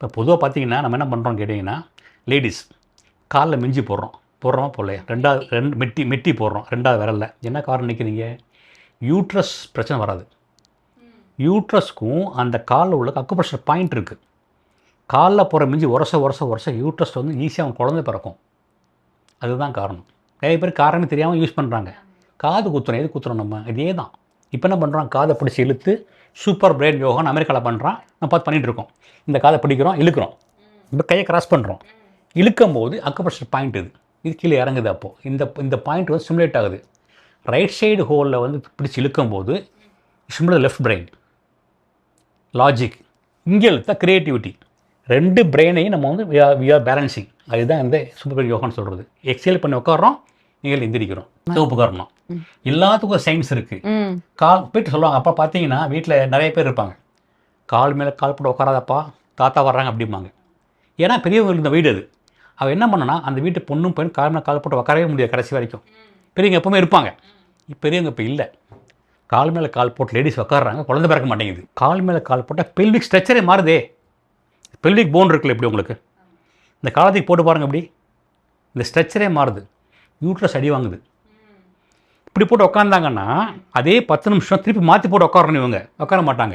இப்போ பொதுவாக பார்த்தீங்கன்னா நம்ம என்ன பண்ணுறோம்னு கேட்டிங்கன்னா லேடிஸ் காலில் மிஞ்சி போடுறோம். போடுறோமா? போடலையா? ரெண்டாவது ரெண்டு மெட்டி மெட்டி போடுறோம். ரெண்டாவது விரலில். என்ன காரணம் நிற்கிறீங்க யூட்ரஸ் பிரச்சனை வராது. யூட்ரஸ்க்கும் அந்த காலில் உள்ள அக்குப்ரெஷர் பாயிண்ட் இருக்குது காலில் போகிற மிஞ்சி உரச உரச உரச யூட்ரஸ் வந்து ஈஸியாக அவன் குழந்தை பிறக்கும். அதுதான் காரணம். நிறைய பேர் காரணமே தெரியாமல் யூஸ் பண்ணுறாங்க காது குத்துறோம். எது குத்துறோம் நம்ம? இதே தான் இப்போ என்ன பண்ணுறோம் காதை பிடிச்சி இழுத்து சூப்பர் பிரெயின் யோகான்னு அமெரிக்காவில் பண்ணுறான் நம்ம பார்த்து பண்ணிகிட்டு இருக்கோம். இந்த காதை பிடிக்கிறோம் இழுக்கிறோம். இப்போ கையை கிராஸ் பண்ணுறோம் இழுக்கும் போது அக்குப்ரெஷர் பாயிண்ட் இது. இது கீழே இறங்குது அப்போது இந்த இந்த பாயிண்ட் வந்து சிமுலேட் ஆகுது. ரைட் சைடு ஹோலில் வந்து பிடிச்சி இழுக்கும் போது சிமுலேட் லெஃப்ட் பிரெயின் லாஜிக் இங்கே இழுத்தா க்ரியேட்டிவிட்டி ரெண்டு பிரெயினையும் நம்ம வந்து வி ஆர் பேலன்சிங் அதுதான் இந்த சூப்பர் யோகான்னு சொல்கிறது எக்ஸைல் பண்ணி உட்காரோம் நீங்கள் எந்திரிக்கிறோம். சிவப்பு எல்லாத்துக்கும் ஒரு சயின்ஸ் இருக்குது கால் போயிட்டு சொல்லுவாங்க அப்பா பார்த்தீங்கன்னா வீட்டில் நிறைய பேர் இருப்பாங்க. கால் மேலே கால் போட்டு உட்காராதப்பா தாத்தா வர்றாங்க அப்படிம்பாங்க. ஏன்னா பெரியவங்க இந்த வீடு அது. அவள் என்ன பண்ணனா அந்த வீட்டு பொண்ணும் பையன் கால் மேலே கால் போட்டு உட்காரவே முடியாது கடைசி வரைக்கும். பெரியவங்க எப்பவுமே இருப்பாங்க. பெரியவங்க இப்போ இல்லை. கால் மேலே கால் போட்டு லேடிஸ் உட்காடுறாங்க குழந்தை பிறக்க மாட்டேங்குது. கால் மேலே கால் போட்டால் பெல்விக் ஸ்ட்ரக்சரே மாறுதே. பெல்விக் போன் இருக்குல்ல இப்படி உங்களுக்கு. இந்த காலத்துக்கு போட்டு பாருங்க இப்படி இந்த ஸ்ட்ரக்சரே மாறுது. யூட்ரஸ் அடி வாங்குது. இப்படி போட்டு உட்காந்தாங்கன்னா அதே பத்து நிமிஷம் திருப்பி மாற்றி போட்டு உட்காரணும் இவங்க. உட்கார மாட்டாங்க.